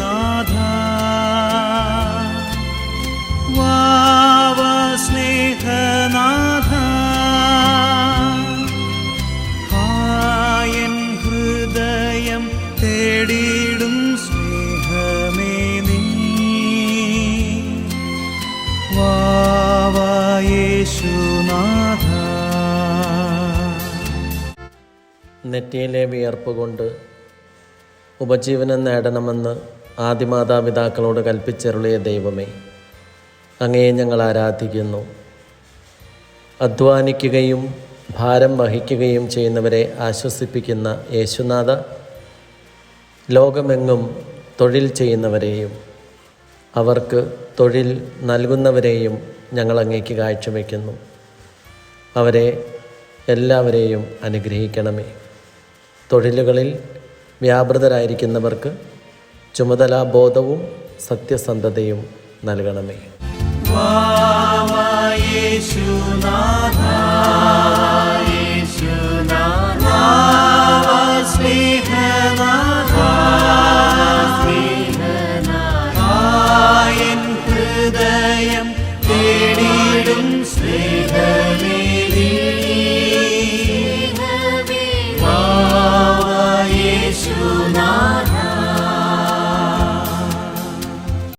നാഥ. വാവ ഹൃദയം സ്നേഹമേ നീ. വാവ നെറ്റിയിലെ വിയർപ്പ് കൊണ്ട് ഉപജീവനം നേടണമെന്ന് ആദിമാതാപിതാക്കളോട് കൽപ്പിച്ചരുളിയ ദൈവമേ അങ്ങയെ ഞങ്ങൾ ആരാധിക്കുന്നു. അധ്വാനിക്കുകയും ഭാരം വഹിക്കുകയും ചെയ്യുന്നവരെ ആശ്വസിപ്പിക്കുന്ന യേശുനാഥ ലോകമെങ്ങും തൊഴിൽ ചെയ്യുന്നവരെയും അവർക്ക് തൊഴിൽ നൽകുന്നവരെയും ഞങ്ങൾ അങ്ങേക്ക് കാഴ്ചവെക്കുന്നു. അവരെ എല്ലാവരെയും അനുഗ്രഹിക്കണമേ. തൊഴിലുകളിൽ വ്യാപൃതരായിരിക്കുന്നവർക്ക് ചുമതലാബോധവും സത്യസന്ധതയും നൽകണമേ.